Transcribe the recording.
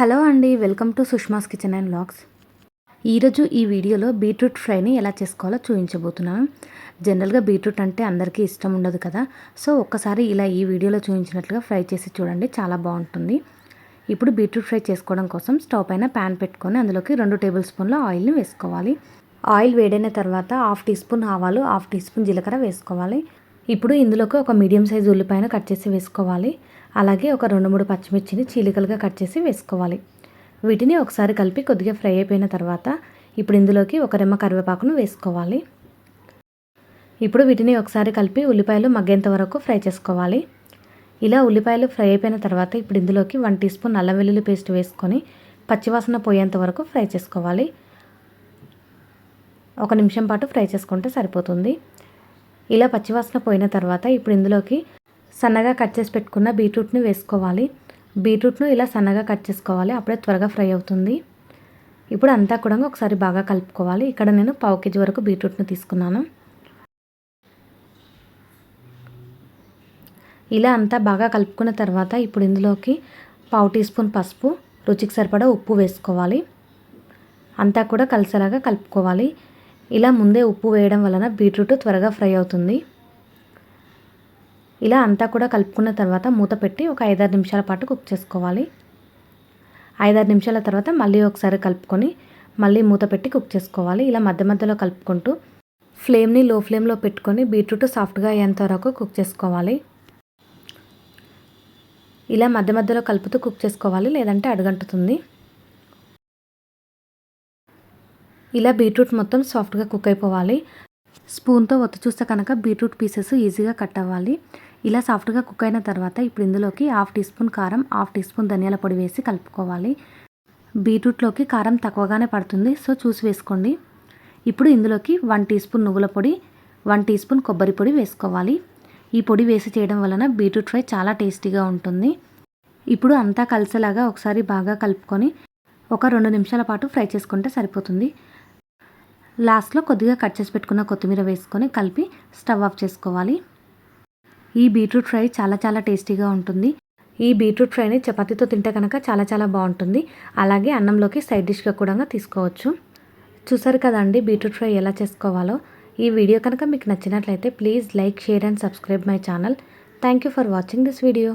Hello అండి welcome to Sushma's kitchen and blogs ఈరోజు ఈ వీడియోలో బీట్రూట్ ఫ్రైని ఎలా చేసుకోవాలో చూపించబోతున్నాను జనరల్గా బీట్రూట్ అంటే అందరికీ ఇష్టం ఉండదు కదా. సో ఒక్కసారి ఇలా ఈ వీడియోలో చూపించినట్లుగా ఫ్రై చేసి చూడండి చాలా బాగుంటుంది. ఇప్పుడు బీట్రూట్ ఫ్రై చేసుకోవడం కోసం స్టవ్ పైన ప్యాన్ పెట్టుకొని అందులోకి రెండు టేబుల్ స్పూన్ల ఆయిల్ని వేసుకోవాలి. ఆయిల్ వేడైన తర్వాత హాఫ్ టీ స్పూన్ ఆవాలు హాఫ్ టీ స్పూన్ జీలకర్ర వేసుకోవాలి. ఇప్పుడు ఇందులోకి ఒక మీడియం సైజ్ ఉల్లిపాయను కట్ చేసి వేసుకోవాలి. అలాగే ఒక రెండు మూడు పచ్చిమిర్చిని చీలికలుగా కట్ చేసి వేసుకోవాలి. వీటిని ఒకసారి కలిపి కొద్దిగా ఫ్రై అయిపోయిన తర్వాత ఇప్పుడు ఇందులోకి ఒక రెమ్మ కరివేపాకును వేసుకోవాలి. ఇప్పుడు వీటిని ఒకసారి కలిపి ఉల్లిపాయలు మగ్గేంత వరకు ఫ్రై చేసుకోవాలి. ఇలా ఉల్లిపాయలు ఫ్రై అయిపోయిన తర్వాత ఇప్పుడు ఇందులోకి వన్ టీ స్పూన్ అల్లం వెల్లుల్లి పేస్ట్ వేసుకొని పచ్చివాసన పోయేంత వరకు ఫ్రై చేసుకోవాలి. ఒక నిమిషం పాటు ఫ్రై చేసుకుంటే సరిపోతుంది. ఇలా పచ్చివాసన పోయిన తర్వాత ఇప్పుడు ఇందులోకి సన్నగా కట్ చేసి పెట్టుకున్న బీట్రూట్ని వేసుకోవాలి. బీట్రూట్ను ఇలా సన్నగా కట్ చేసుకోవాలి. అప్పుడే త్వరగా ఫ్రై అవుతుంది. ఇప్పుడు అంతా కూడా ఒకసారి బాగా కలుపుకోవాలి. ఇక్కడ నేను పావు కేజీ వరకు బీట్రూట్ను తీసుకున్నాను. ఇలా అంతా బాగా కలుపుకున్న తర్వాత ఇప్పుడు ఇందులోకి పావు టీ స్పూన్ పసుపు రుచికి సరిపడా ఉప్పు వేసుకోవాలి. అంతా కూడా కలిసేలాగా కలుపుకోవాలి. ఇలా ముందే ఉప్పు వేయడం వలన బీట్రూట్ త్వరగా ఫ్రై అవుతుంది. ఇలా అంతా కూడా కలుపుకున్న తర్వాత మూత పెట్టి ఒక ఐదారు నిమిషాల పాటు కుక్ చేసుకోవాలి. ఐదారు నిమిషాల తర్వాత మళ్ళీ ఒకసారి కలుపుకొని మళ్ళీ మూత పెట్టి కుక్ చేసుకోవాలి. ఇలా మధ్య మధ్యలో కలుపుకుంటూ ఫ్లేమ్ని లో ఫ్లేమ్లో పెట్టుకొని బీట్రూట్ సాఫ్ట్గా అయ్యేంత వరకు కుక్ చేసుకోవాలి. ఇలా మధ్య మధ్యలో కలుపుతూ కుక్ చేసుకోవాలి లేదంటే అడుగంటుతుంది. ఇలా బీట్రూట్ మొత్తం సాఫ్ట్గా కుక్ అయిపోవాలి. స్పూన్తో ఒత్తి చూస్తే కనుక బీట్రూట్ పీసెస్ ఈజీగా కట్ అవ్వాలి. ఇలా సాఫ్ట్గా కుక్ అయిన తర్వాత ఇప్పుడు ఇందులోకి హాఫ్ టీ స్పూన్ కారం హాఫ్ టీ స్పూన్ ధనియాల పొడి వేసి కలుపుకోవాలి. బీట్రూట్లోకి కారం తక్కువగానే పడుతుంది సో చూసి వేసుకోండి. ఇప్పుడు ఇందులోకి వన్ టీ స్పూన్ నువ్వుల పొడి వన్ టీ స్పూన్ కొబ్బరి పొడి వేసుకోవాలి. ఈ పొడి వేసి చేయడం వలన బీట్రూట్ ఫ్రై చాలా టేస్టీగా ఉంటుంది. ఇప్పుడు అంతా కలిసేలాగా ఒకసారి బాగా కలుపుకొని ఒక రెండు నిమిషాల పాటు ఫ్రై చేసుకుంటే సరిపోతుంది. లాస్ట్లో కొద్దిగా కట్ చేసి పెట్టుకున్న కొత్తిమీర వేసుకొని కలిపి స్టవ్ ఆఫ్ చేసుకోవాలి. ఈ బీట్రూట్ ఫ్రై చాలా చాలా టేస్టీగా ఉంటుంది. ఈ బీట్రూట్ ఫ్రైని చపాతీతో తింటే కనుక చాలా చాలా బాగుంటుంది. అలాగే అన్నంలోకి సైడ్ డిష్గా కూడా తీసుకోవచ్చు. చూసారు కదండి బీట్రూట్ ఫ్రై ఎలా చేసుకోవాలో? ఈ వీడియో కనుక మీకు నచ్చినట్లయితే please like share and subscribe my channel. Thank you for watching this video.